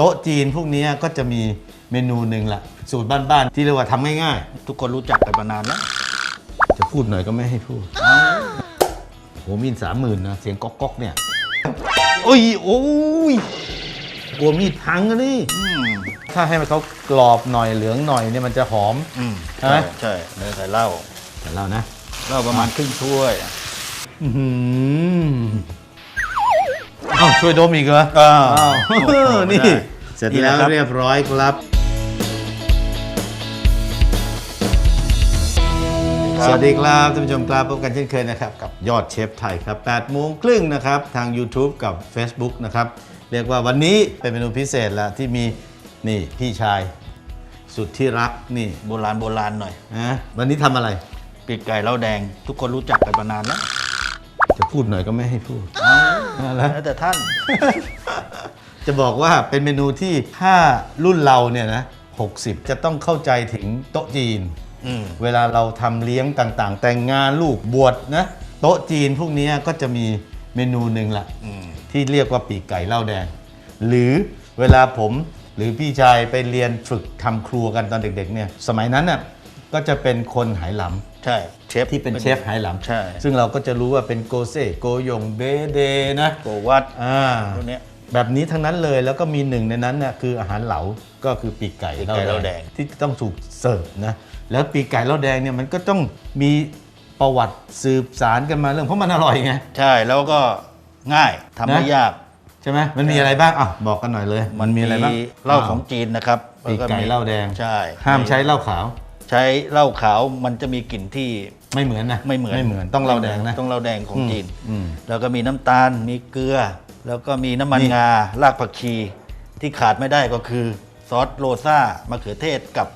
โต๊ะจีนพวกเนี้ยก็จะมีเมนูหนึ่งละสูตรบ้านๆที่เรียกว่าทำง่ายทุกคนรู้จักกันมานานแล้วๆ จะพูดหน่อยก็ไม่ให้พูดโหมีดสามหมื่นนะ เสียงก๊อกก๊อกๆเนี่ยโอ้ยโอ้ยกลัวมีดพังอะนี่ อืมถ้าให้มันเขากรอบหน่อยเหลืองหน่อยเนี่ยมันจะหอม อืมใช่ไหมใช่เนื้อใส่เหล้าแต่เรานะเหล้าประมาณครึ่งถ้วยอื้อหือเอ้าช่วยดมอีกเหรออ้าอ้าวโอ้โหนี่ได้เสร็จนี่แล้วนะครับเรียบร้อยครับ สวัสดีครับท่านผู้ชมครับพบกันเช่นเคยนะครับ กับยอดเชฟไทยครับ8โมงครึ่งนะครับ ทาง YouTube กับ Facebook นะครับ เรียกว่าวันนี้เป็นเมนูพิเศษแล้วที่มีนี่พี่ชายสุดที่รักนี่โบราณโบราณหน่อยนะวันนี้ทำอะไรปีกไก่เหล้าแดง ทุกคนรู้จักกันมานานแล้ว จะพูดหน่อยก็ไม่ให้พูดเอาละ แล้วแต่ท่าน จะบอกว่าเป็นเมนูที่ถ้ารุ่นเราเนี่ยนะ60 จะต้องเข้าใจถึงโต๊ะจีนอืมเวลาเราทำเลี้ยงต่างๆ แต่งงานลูกบวชนะ โต๊ะจีนพวกเนี้ยก็จะมีเมนูหนึ่งละอืมที่เรียกว่าปีกไก่เหล้าแดง หรือเวลาผมหรือพี่ชายไปเรียนฝึกทำครัวกันตอนเด็กๆเนี่ย สมัยนั้นน่ะก็จะเป็นคนไหหลำ ใช่เชฟที่เป็นเชฟไหหลำใช่ ซึ่งเราก็จะรู้ว่าเป็นโกเซ่โกยงเบเดนะโกวัดอ่าพวกเนี้ย แบบนี้ทั้งนั้นเลยแล้วก็มีหนึ่งในนั้นเนี่ยคืออาหารเหลาก็คือปีกไก่ปีกไก่เหล้าแดง ที่ต้องถูกเสิร์ฟนะแล้วปีกไก่เหล้าแดงเนี่ยมันก็ต้องมีประวัติสืบสารกันมาเรื่องเพราะมันอร่อยไง ใช่แล้วก็ง่ายทำไม่นะ ยาก ใช่ไหมมันมีอะไรบ้างอะบอกกันหน่อยเลย มันมีอะไรบ้างเหล้าของจีนนะครับปีกไก่เหล้าแดง ใช่ห้ามใช้เหล้าขาว ใช้เหล้าขาวมันจะมีกลิ่นที่ไม่เหมือนนะไม่เหมือนไม่เหมือนต้องเหล้าแดงนะต้องเหล้าแดงของจีนอืมแล้วก็มีน้ำตาลมีเกลือ แล้วก็มีน้ำมันนี่งารากผักชีที่ขาดไม่ได้ก็คือซอสโรซ่ามะเขือเทศกับ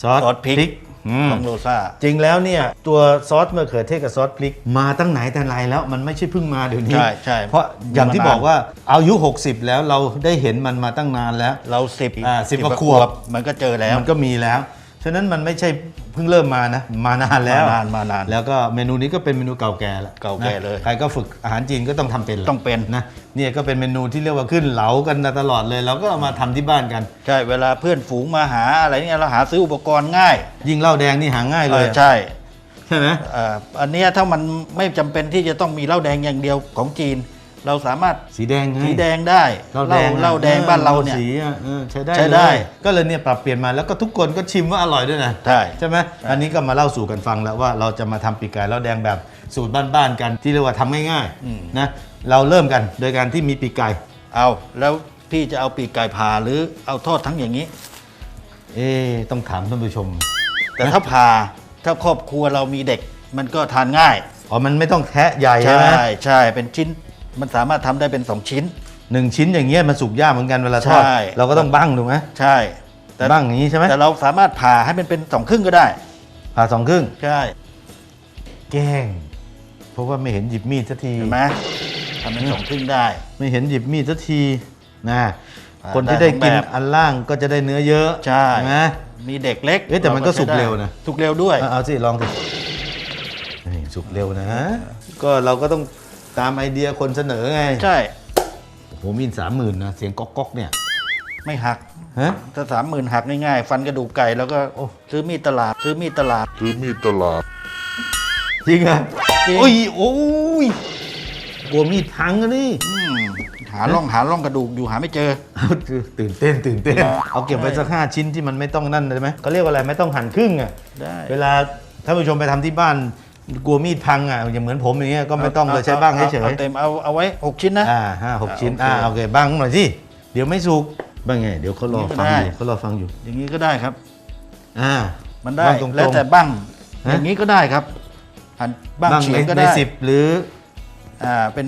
ซอสซอสพริกอืมของโรซ่าจริงแล้วเนี่ยตัวซอสมะเขือเทศกับซอสพริก มาตั้งไหนแต่ไรแล้วมันไม่ใช่เพิ่งมาเดี๋ยวนี้ใช่ใช่เพราะอย่างที่มานานบอกว่าอายุ 60 แล้วเราได้เห็นมันมาตั้งนานแล้ว เราสิบอ่า10กว่าขวบมันก็เจอแล้วมันก็มีแล้ว ฉะนั้นมันไม่ใช่เพิ่งเริ่มมานะมานานแล้วมานานมานานแล้วก็เมนูนี้ก็เป็นเมนูเก่าแก่แล้วเก่าแก่นะเลยใครก็ฝึกอาหารจีนก็ต้องทำเป็นแหละต้องเป็นนะเนี่ยก็เป็นเมนูที่เรียกว่าขึ้นเหลากันมาตลอดเลยเราก็เอามาทำที่บ้านกันใช่เวลาเพื่อนฝูงมาหาอะไรเนี่ยเราหาซื้ออุปกรณ์ง่าย ยิ่งเหล้าแดงนี่หาง่ายเลยออใช่ใช่ไหมเอ่ออันเนี้ยถ้ามันไม่จำเป็นที่จะต้องมีเหล้าแดงอย่างเดียวของจีน เราสามารถสีแดงไง สีแดงได้เหล้าแดงเหล้าแดงบ้านเราเนี่ย สีอะเออใช้ได้ใช้ได้เลยก็เลยเนี่ยปรับเปลี่ยนมาแล้วก็ทุกคนก็ชิมว่าอร่อยด้วยนะใช่ใช่ไหมอันนี้ก็มาเล่าสู่กันฟังแล้วว่าเราจะมาทำปีกไก่เหล้าแดงแบบสูตรบ้านๆกันที่เรียกว่าทำง่ายๆนะเราเริ่มกันโดยการที่มีปีกไก่ เอาแล้วพี่จะเอาปีกไก่ผ่าหรือเอาทอดทั้งอย่างนี้ เอ๊ะต้องถามท่านผู้ชม แต่ถ้าผ่าถ้าครอบครัวเรามีเด็ก มันก็ทานง่าย อ๋อ มันไม่ต้องแทะใหญ่ใช่ไหมใช่เป็นชิ้น มันสามารถทำได้เป็นสองชิ้น หนึ่งชิ้นอย่างเงี้ยมันสุกยากเหมือนกันเวลาทอดใช่ เราก็ต้องบั้งถูกไหมใช่ แต่บั้งอย่างนี้ใช่ไหมแต่เราสามารถผ่าให้มันเป็นสองครึ่งก็ได้ ผ่าสองครึ่ง ใช่แกล้งเพราะว่าไม่เห็นหยิบมีดสักที เห็นไหมทำเป็นสองครึ่งได้ ไม่เห็นหยิบมีดสักทีนะอ่าคนที่ได้กินได้สองแบบอันล่างก็จะได้เนื้อเยอะใช่ไหมมีเด็กเล็กเอ๊ะแต่มันก็สุกเร็วนะ สุกเร็วด้วย เอาเอาสิลองสินี่สุกเร็วนะ ก็เราก็ต้อง ตามไอเดียคนเสนอไงใช่โอ้โหมีนสามหมื่นนะเสียงก๊อกก๊อกเนี่ยไม่หักฮะถ้าสามหมื่นหักง่ายๆฟันกระดูกไก่แล้วก็โอ้ซื้อมีดตลาด ซื้อมีดตลาด ซื้อมีดตลาด จริงอะจริง โอ้ยโอ้ยกลัวมีดพังอะนี่อืมหาร่องหาร่องกระดูกอยู่หาไม่เจอ เอาตื่นเต้นตื่นเต้นเอาเก็บไว้สักห้าชิ้นที่มันไม่ต้องนั่นได้ไหมเขาเรียกว่าอะไรไม่ต้องหั่นครึ่งอะได้ เวลาท่านผู้ชมไปทำที่บ้าน กลัวมีดพังอะอย่างเหมือนผมอย่างเงี้ยก็ไม่ต้องเลยใช้บ้างเฉเอายเต็มเอาเอาไว้หกชิ้นนะๆอ่าห้าหกชิ้นอ่าอ่าโอเคโอเคบ้างหน่อยสิเดี๋ยวไม่สุกบ้างไงเดี๋ยวเขารอฟังอยู่ได้เขารอฟังอยู่ อย่างนี้ก็ได้ครับ อ่า มันได้บ้างตรงๆแล้วแต่บ้างฮะอย่างนี้ก็ได้ครับหันบ้างบ้างเฉียในงก็ในได้สิบหรืออ่าเป็น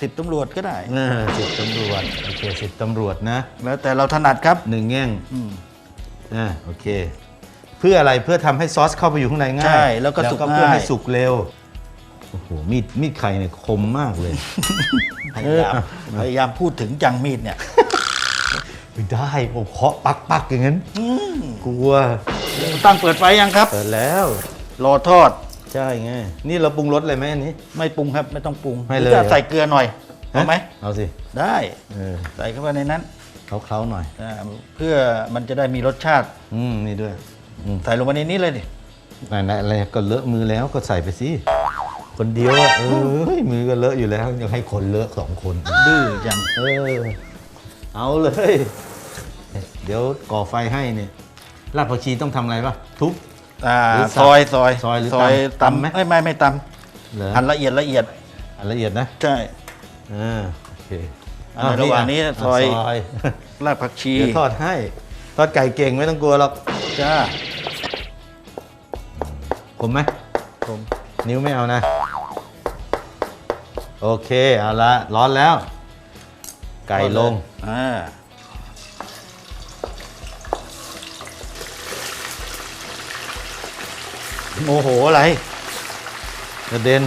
สิบตำรวจก็ได้เออสิบตำรวจโอเคสิบตำรวจนะ แล้วแต่เราถนัดครับหนึ่งแง่งอืมอ่าโอเคเพื่ออะไรเพื่อทำให้ซอสเข้าไปอยู่ข้างในง่ายใช่แล้วก็สุกเพื่อง่ายให้สุกเร็วโอ้โหมีดมีดไข่เนี่ยคมมากเลยพยายามเออพยายามพูดถึงจังมีดเนี่ยไม่ได้ผมเคาะปักปักอย่างนั้นกลัวตั้งเปิดไฟยังครับเปิดแล้วรอทอดใช่ไงนี่เราปรุงรสอะไรไหมอันนี้ ไม่ปรุงครับไม่ต้องปรุงไม่เลยหรือจะใส่เกลือหน่อยเอาไหมเอาสิได้เออใส่เข้าไปในนั้นเคล้าๆหน่อยอ่าเพื่อมันจะได้มีรสชาติ อืมนี่ด้วยอืม ใส่ลงไปในนี้เลยดิไหนๆอะไรก็เลอะมือแล้วก็ใส่ไปสิคนเดียวอะเออมือก็เลอะอยู่แล้วยังให้คนเลอะสองคน ดื้อจังเออ เอาเลย เดี๋ยวก่อไฟให้เนี่ยรากผักชีต้องทำอะไรปะทุบ อ่าหรือสับซอยซอยซอยหรือซอยตำตำไหม ไม่ไม่ไม่ตเหรอำหั่นละเอียดละเอียด อันละเอียดนะใช่ อ่าโอเคอ่าระหว่างนี้ะซอย ซอย รากผักชีเดี๋ยวทอดให้ ทอดไก่เก่งไม่ต้องกลัวหรอก จ้า ผมไหมผมนิ้วไม่เอานะ โอเค เอาละร้อนแล้ว ไก่ลงอ่าโมโหอะไรกระเด็น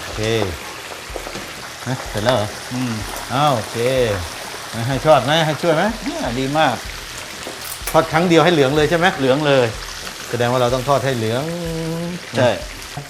โอเคฮะเสร็จแล้วเหรอ อืมอ้าวโอเค ให้ทอดไหมให้ช่วยไหมเนี่ยดีมาก ทอดครั้งเดียวให้เหลืองเลยใช่ไหม เหลืองเลย แสดงว่าเราต้องทอดให้เหลือง ใช่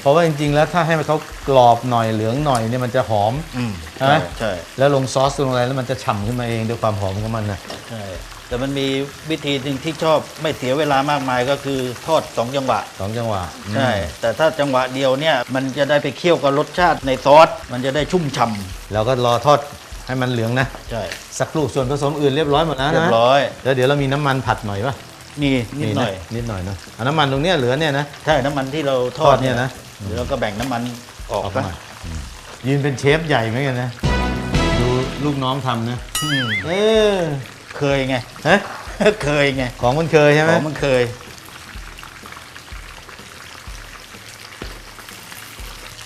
เพราะว่าจริงๆ แล้วถ้าให้มันเขากรอบหน่อยเหลืองหน่อยเนี่ยมันจะหอมอืมใช่ไหมใช่แล้วลงซอสลงอะไรแล้วมันจะฉ่ำขึ้นมาเองด้วยความหอมของมันนะใช่แต่มันมีวิธีหนึ่งที่ชอบไม่เสียเวลามากมายก็คือทอดสองจังหวะ สองจังหวะอืมใช่ แต่ถ้าจังหวะเดียวเนี่ยมันจะได้ไปเคี่ยวกับรสชาติในซอส มันจะได้ชุ่มฉ่เราก็รอทอดให้มันเหลืองนะำใช่ สักครู่ส่วนผสมอื่นเรียบร้อยหมดแล้วนะเรียบร้อย แล้วเดี๋ยวเรามีน้ำมันผัดหน่อยปะ นี่นิดหน่อยะนิดหน่อยเนอะเอาน้ำมันตรงเนี้ยเหลือเนี่ยนะ ใช่น้ำมันที่เราทอทอดดเนี่ยนะเดี๋ยวเราก็แบ่งน้ำมันออกออกนะมาอืมยืนเป็นเชฟใหญ่เหมือนกันนะ ดูลูกน้องทำนะอืมเออเคยไงฮะเคยไงของมันเคยใช่ไหมของมันเคย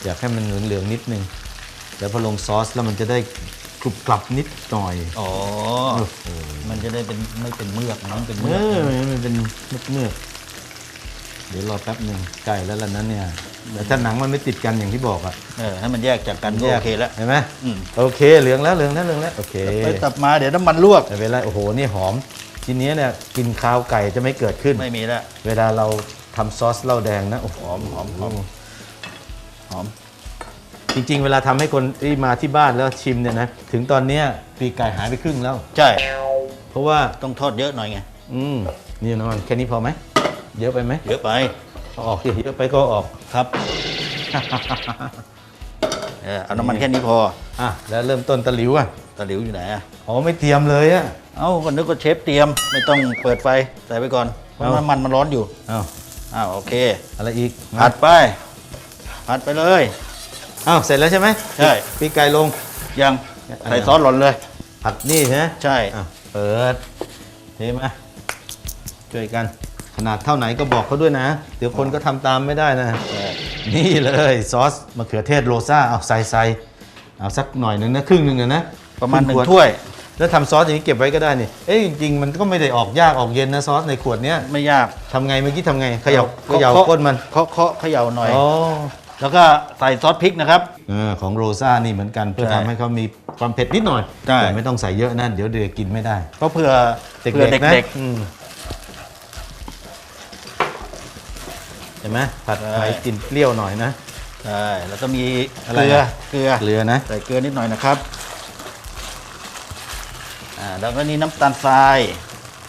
อยากให้มันเหลืองๆนิดนึงแล้วพอลงซอสแล้วมันจะได้กรุบกรับนิดหน่อย อ๋อโอ้โห มันจะได้เป็นไม่เป็นเมือกนะมันเป็นเอเมือกอมันเป็นเมือกเมือกๆเดี๋ยวรอแป๊บหนึ่งไก่แล้วล่ะนั้นเนี่ยแต่ถ้าหนังมันไม่ติดกันอย่างที่บอกอะเออให้มันแยกจากกันก็โอเคแล้ว เห็นไหมอืม โอเคเหลืองแล้วเหลืองแล้วเหลืองแล้วโอเค ไปตับมาเดี๋ยวน้ำมันลวก แต่เวลาโอ้โหนี่หอม ทีนี้เนี่ยกลินคาวไก่จะไม่เกิดขึ้น ไม่มีแล้วเวลาเราทำซอสเหล้าแดงนะโอ้โหหอมหอมหอมหอม จริง ๆ เวลาทำให้คนที่มาที่บ้านแล้วชิมเนี่ยนะถึงตอนเนี้ยปีกไก่หายไปครึ่งแล้ว ใช่ เพราะว่าต้องทอดเยอะหน่อยไง อืมนี่น้ำมันแค่นี้พอไหมเยอะไปไหมเยอะไปเอาออกดิเยอะไปก็เอาออกครับ เออเอาน้ำมันแค่นี้พอ อะแล้วเริ่มต้นตะหลิวอะตะหลิวอยู่ไหนอะอ๋อไม่เตรียมเลยอะเอ้าก็นึกว่าเชฟเตรียม ไม่ต้องเปิดไฟใส่ไปก่อนเพราะเอ้าน้ำมันมันร้อนอยู่อ้าวอ้าวโอเค อะไรอีกผัดไปผัดไปเลยอ้าวเสร็จแล้วใช่ไหมใช่ปีกไก่ลงยังอันไหนใส่ซอสหล่นเลย ผัดนี่ใช่ไหมใช่อะ เปิดเทมาช่วยกัน ขนาดเท่าไหนก็บอกเขาด้วยนะ เดี๋ยวคนก็ทำตามไม่ได้นะใช่นี่เลยซอสมะเขือเทศโรซ่าเอาใส่ใส่เอาสักหน่อยหนึ่งนะครึ่งหนึ่งอะนะประมาณหนึ่คงขดถ้วย แล้วทำซอสอย่างนี้เก็บไว้ก็ได้นี่เอ้ยจริงๆมันก็ไม่ได้ออกยากออกเย็นนะซอสในขวดเนี้ยไม่ยากทำไงเมื่อกี้ทำไงเขย่าเขเคาะย่าเคาะก้นมันเคาะเคาะเขย่าหน่อยอ๋อ แล้วก็ใส่ซอสพริกนะครับ เออของโรซ่านี่เหมือนกันเพื่อใช่ทำให้เขามีความเผ็ดนิดหน่อยใช่ แต่ไม่ต้องใส่เยอะนะเดี๋ยวเด็กกินไม่ได้ก็เพื่อเด็กเพื่อๆนะ เด็กอืม เห็นไหมผัดใช่ไทยกลินเปรี้ยวหน่อยนะๆใช่แล้วก็มีอะไรเกลืออะเกลือ เกลือนะ ใส่เกลือนิดหน่อยนะครับ อ่า แล้วก็นี่น้ำตาลทราย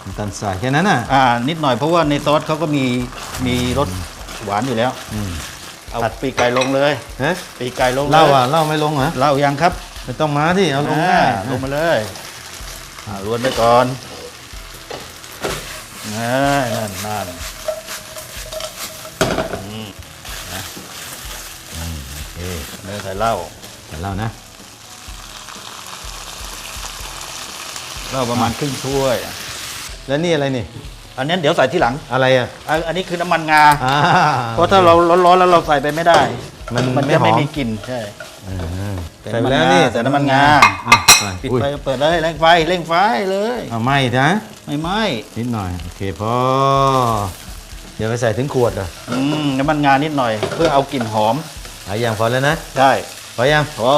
น้ำตาลทรายแค่นั้นน่ะอ่า นิดหน่อยเพราะว่าในซอสเขาก็มี มีรสหวานอยู่แล้ว อืม เอาปีกไก่ลงเลยฮะปีกไก่ลงลยเหล้าอะเหล้าไม่ลงเหรอเหล้ายังครับไม่ต้องมาที่เอาลงหน้าอ่าลงมาเลยอ่าล้วนไปก่อนนั่นนั่นนั่นอืมนะเอ๊ะเนื้อใส่เหล้าแต่เหล้านะ เหล้าประมาณครึ่งถ้วย แล้วนี่อะไรนี่ อันนี้เดี๋ยวใส่ที่หลัง อะไรอะ อันอันนี้คือน้ำมันงา อ่าเพราะถ้าเราร้อนๆแล้วเราใส่ไปไม่ได้ มันมันไม่จะหอไม่มมีกลิ่นใช่อ่าใส่ใส่น้ำไปมันแล้วงานี่ใส่น้ำมันงาอะไปปิดอุ้ยไฟเปิดเลยเร่งไฟเร่งไฟเลยเอาไม่นะ ไม่ไหม้นิดหน่อย โอเคพอเดี๋ยวไปใส่ถึงขวดเหรออืมน้ำมันงานิดหน่อย เพื่อเอากลิ่นหอมหลายอย่างพอแล้วนะ ได้พอยังพอ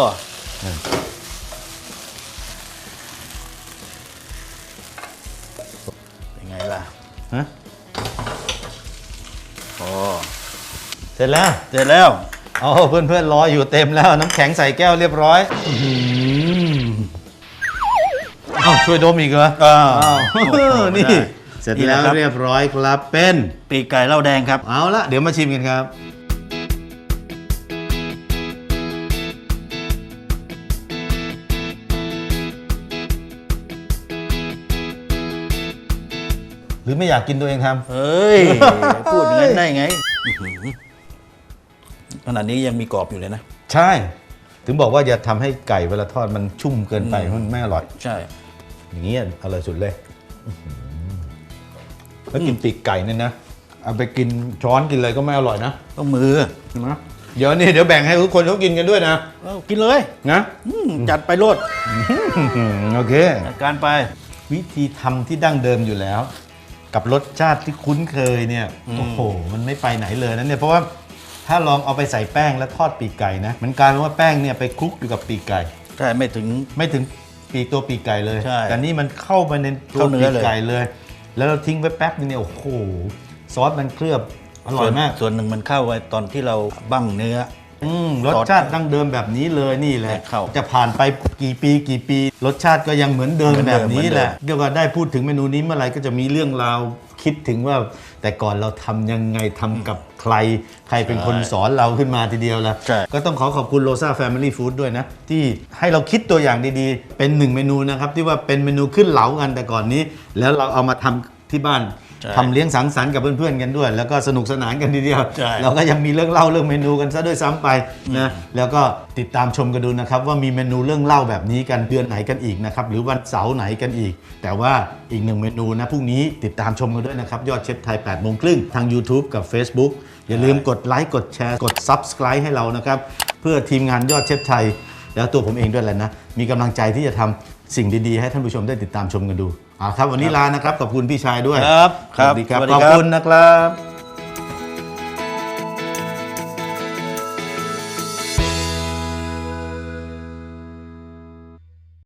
เสร็จแล้วเสร็จแล้วอ๋อเพื่อนเพื่อนๆรออยู่เต็มแล้ว น้ำแข็งใส่แก้วเรียบร้อยอื้อหือช่วยดมอีกเหรออ้าอ้าวโอ้โหนี่ได้เสร็จนี่แล้วนะครับเรียบร้อยครับเป็นปีกไก่เหล้าแดงครับ เอาละเดี๋ยวมาชิมกันครับหรือไม่อยากกินตัวเองทำเฮ้ย พูดอย่างนั้นได้ไงอื้อหือ ขนาดนี้ยังมีกรอบอยู่เลยนะ ใช่ ถึงบอกว่าอย่าทำให้ไก่เวลาทอดมันชุ่มเกินไปมันไม่อร่อย ใช่ อย่างนี้อร่อยสุดเลยอื้อหือแล้วกินปีกไก่เนี่ยนะเอาไปกินช้อนกินอะไรก็ไม่อร่อยนะต้องมือใช่ไหมเดี๋ยวนี่เดี๋ยวแบ่งให้ทุกคนเขากินกันด้วยนะเอากินเลยนะอืมจัดไปโลดโอเค จัดการไป วิธีทำที่ดั้งเดิมอยู่แล้ว กับรสชาติที่คุ้นเคยเนี่ยโอ้โหมันไม่ไปไหนเลยนะเนี่ยเพราะว่า ถ้าลองเอาไปใส่แป้งแล้วทอดปีกไก่นะมันกลายเป็นว่าแป้งเนี่ยไปคลุกอยู่กับปีกไก่ ใช่ไม่ถึง ไม่ถึงปีกตัวปีกไก่เลย ใช่แต่นี่มันเข้าไปในตัวเข้าเนื้ปีอกเลย ไก่เลย แล้วเราทิ้งไว้แป๊บนึงเนี่ยโอ้โหซอสมันเคลือบอร่อยมาก ส่วนส่วนหนึ่งมันเข้าไว้ตอนที่เราบั้งเนื้อ อืมรสชาติดั้งเดิมแบบนี้เลยนี่แหละ เข้าจะผ่านไปกี่ปีกี่ปี รสชาติก็ยังเหมือนเดิมเหมือนแบเดิบมนี้แหละเหมือนเดิม เดี๋ยวก็ได้พูดถึงเมนูนี้เมื่อไหร่ก็จะมีเรื่องราว คิดถึงว่าแต่ก่อนเราทำยังไงทำกับใคร ใครเป็นคนสอนเราขึ้นมาทีเดียวละใช่ก็ต้องขอขอบคุณโ o ซ a Family Food ด้วยนะ ที่ให้เราคิดตัวอย่างดีๆ เป็นหนึ่งเมนูนะครับ ที่ว่าเป็นเมนูขึ้นเหลากันแต่ก่อนนี้ แล้วเราเอามาทำ ที่บ้านใช่ทำเลี้ยงสังสรรค์กับเพื่อนๆกันด้วย แล้วก็สนุกสนานกันทีเดียว ใช่ เราก็ยังมีเรื่องเล่าเรื่องเมนูกันซะด้วยซ้ำไปนะแล้วก็ติดตามชมกันดูนะครับ ว่ามีเมนูเรื่องเล่าแบบนี้กันเดือนไหนกันอีกนะครับหรือวันเสาร์ไหนกันอีก แต่ว่าอีกหนึ่งเมนูนะพรุ่งนี้ติดตามชมกันด้วยนะครับ ยอดเชฟไทย8โมงครึ่งทาง YouTube กับ Facebook อย่าลืมกดไลค์กดแชร์กด Subscribe ให้เรานะครับ เพื่อทีมงานยอดเชฟไทย แล้วตัวผมเองด้วยแหละนะมีกำลังใจที่จะทำสิ่งดีๆ ให้ท่านผู้ชมได้ติดตามชมกันดูเอาครับวันนี้ลานะครับขอบคุณพี่ชายด้วยครับสวัสดีครับสวัสดีขอบครับคุณนะครับ